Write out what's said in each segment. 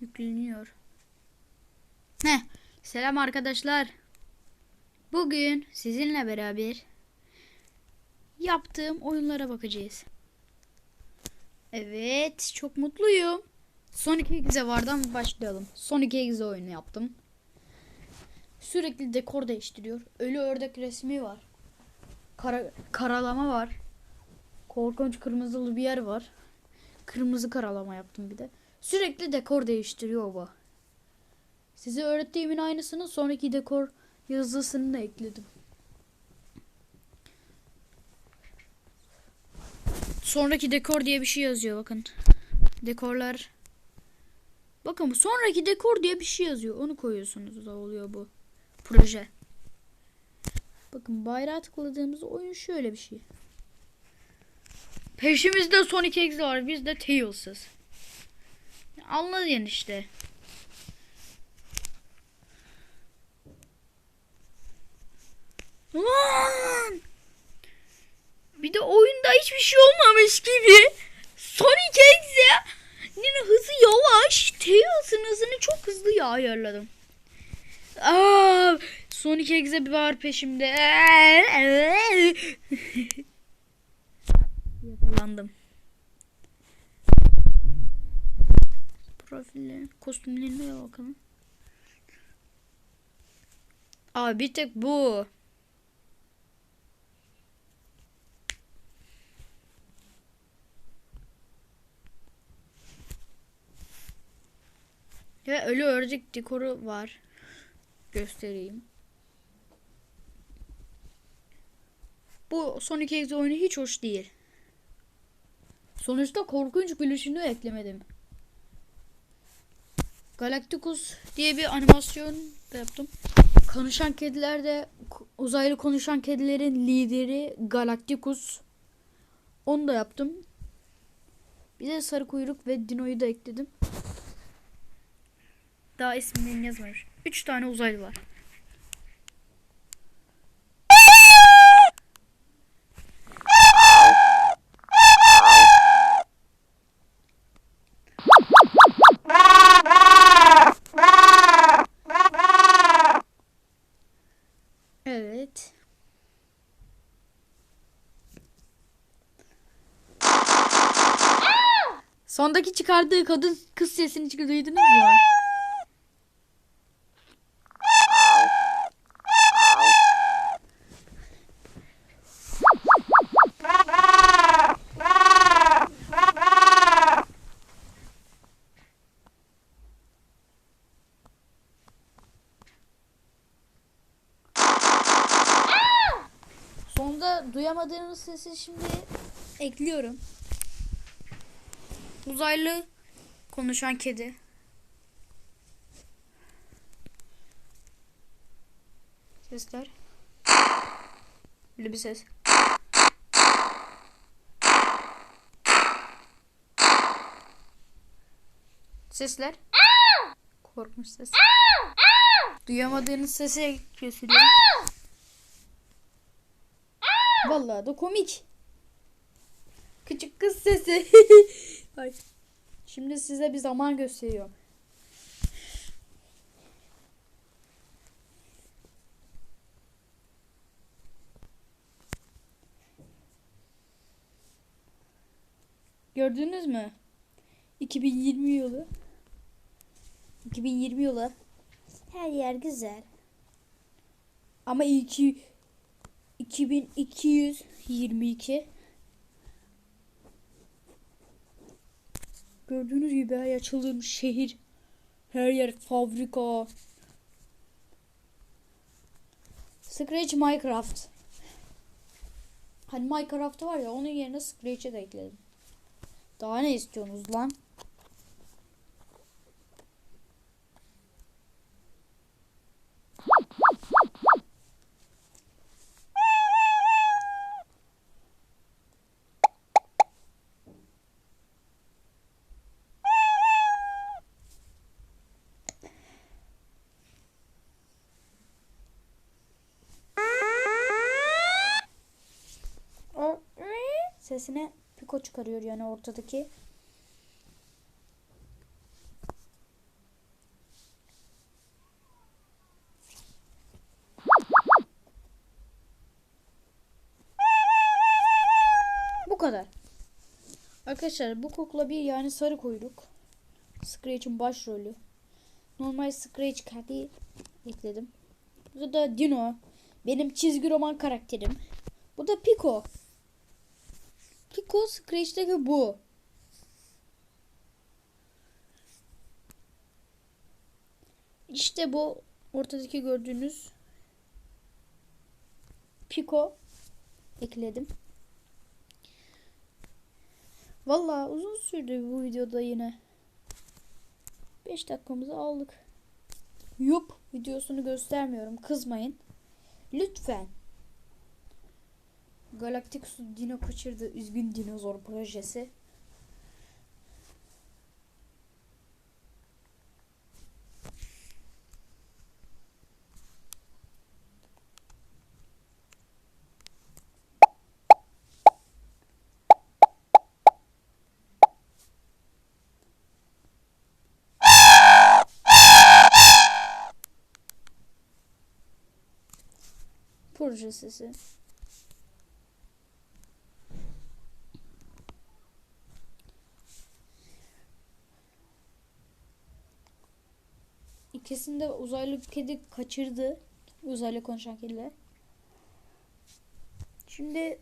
Yükleniyor. Heh. Selam arkadaşlar. Bugün sizinle beraber yaptığım oyunlara bakacağız. Evet, çok mutluyum. Sonic Exe vardan başlayalım. Sonic Exe oyunu yaptım. Sürekli dekor değiştiriyor. Ölü ördek resmi var. Kara, karalama var. Korkunç kırmızılı bir yer var. Kırmızı karalama yaptım bir de. Sürekli dekor değiştiriyor bu. Size öğrettiğimin aynısını sonraki dekor yazısını da ekledim. Sonraki dekor diye bir şey yazıyor bakın. Dekorlar. Bakın sonraki dekor diye bir şey yazıyor. Onu koyuyorsunuz da oluyor bu proje. Bakın bayrağı tıkladığımız oyun şöyle bir şey. Peşimizde Sonic X var. Biz de Tails'ız. Anladın işte. Lan! Bir de oyunda hiçbir şey olmamış gibi. Sonic X ya. Yine hızı yavaş. Tails'ın hızını çok hızlı ya ayarladım. Aa, Sonic X'e bir var peşimde. Yakalandım. Profillerin, kostümlerine bakalım. Aa bir tek bu. Ve ölü ördek dekoru var. Göstereyim. Bu Sonic Exe oyunu hiç hoş değil. Sonuçta korkunç gülüşünü eklemedim. Galacticus diye bir animasyon da yaptım. Konuşan kediler de uzaylı konuşan kedilerin lideri Galacticus. Onu da yaptım. Bir de sarı kuyruk ve Dino'yu da ekledim. Daha isimlerini yazmamış. Üç tane uzaylı var. Sondaki çıkardığı kadın kız sesini çıkıyor duydunuz mu? Sonda duyamadığınız sesi şimdi ekliyorum. Uzaylı konuşan kedi. Sesler. Böyle bir ses. Sesler. Korkmuş ses. Duyamadığınız sesi gösteriyorum. Vallahi da komik. Küçük kız sesi. Ay. Şimdi size bir zaman gösteriyorum. Gördünüz mü? 2020 yılı. 2020 yılı. Her yer güzel. Ama iki 2222 Gördüğünüz gibi her yer şehir. Her yer fabrika. Scratch Minecraft. Hani Minecraft var ya onun yerine Scratch'e de ekledim. Daha ne istiyorsunuz lan? kalesine piko çıkarıyor yani ortadaki. Bu kadar. Arkadaşlar bu kukla bir yani sarı koyduk. Scratch'in başrolü. Normal Scratch kendi ekledim. Bu da Dino. Benim çizgi roman karakterim. Bu da Pico. Pico Scratch'teki bu. İşte bu ortadaki gördüğünüz Pico ekledim. Vallahi uzun sürdü bu videoda yine. 5 dakikamızı aldık. Yup videosunu göstermiyorum. Kızmayın. Lütfen. Galacticus Dino kaçırdı. Üzgün dinozor projesi. Projesi. İkisini de uzaylı kedi kaçırdı. Uzaylı konuşan kediler. Şimdi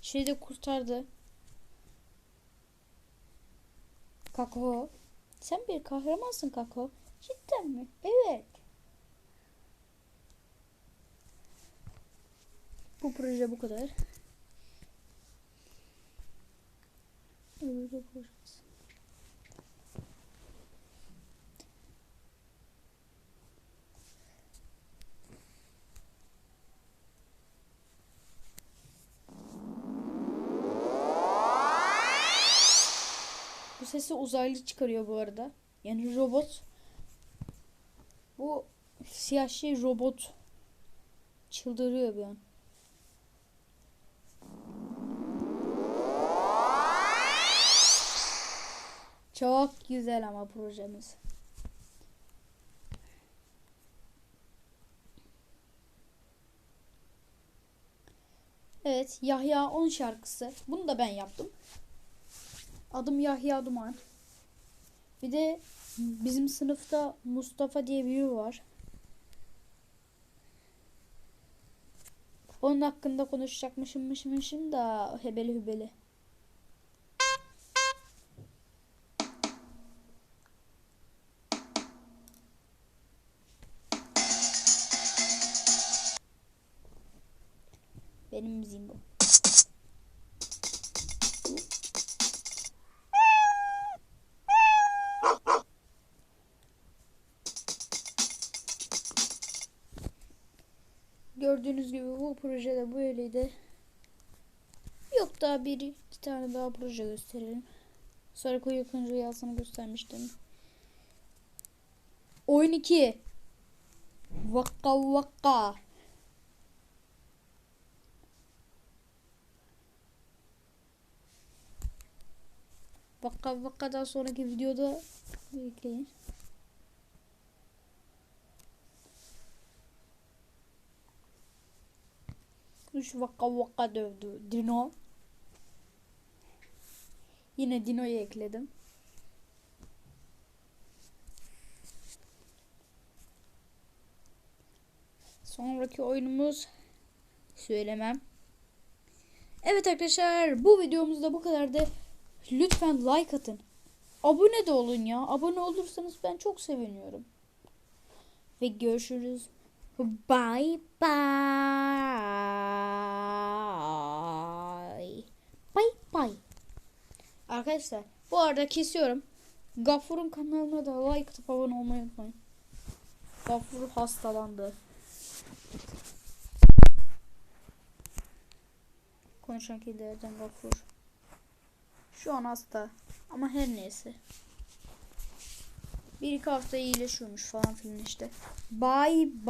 şeyde kurtardı. Kako. Sen bir kahramansın Kako. Cidden mi? Evet. Bu proje bu kadar. Projesi. Bu sesi uzaylı çıkarıyor bu arada. Yani robot. Bu siyah şey robot. Çıldırıyor bir an. Çok güzel ama projemiz. Evet, Yahya 10 şarkısı. Bunu da ben yaptım. Adım Yahya Duman. Bir de bizim sınıfta Mustafa diye biri var. Onun hakkında konuşacakmışımmışmışım da hebeli hübeli. Gördüğünüz gibi bu projede böyleydi. Yok daha bir iki tane daha proje gösterelim. Sarı koyu yakın rüyasını göstermiştim. Oyun 2. Vakka vakka. Vakka vakkadan sonraki videoda bekleyin. Üç vaka vaka dövdü. Dino. Yine Dino'yu ekledim. Sonraki oyunumuz söylemem. Evet arkadaşlar bu videomuz da bu kadardı. Lütfen like atın. Abone de olun ya. Abone olursanız ben çok seviniyorum. Ve görüşürüz. Bye bye. Bye bye. Arkadaşlar bu arada kesiyorum. Gafur'un kanalına da like atıp abone olmayı unutmayın. Gafur hastalandı. Konuşan kedilerden Gafur. Şu an hasta. Ama her neyse. Bir iki hafta iyileşiyormuş falan filan işte. Bye bye.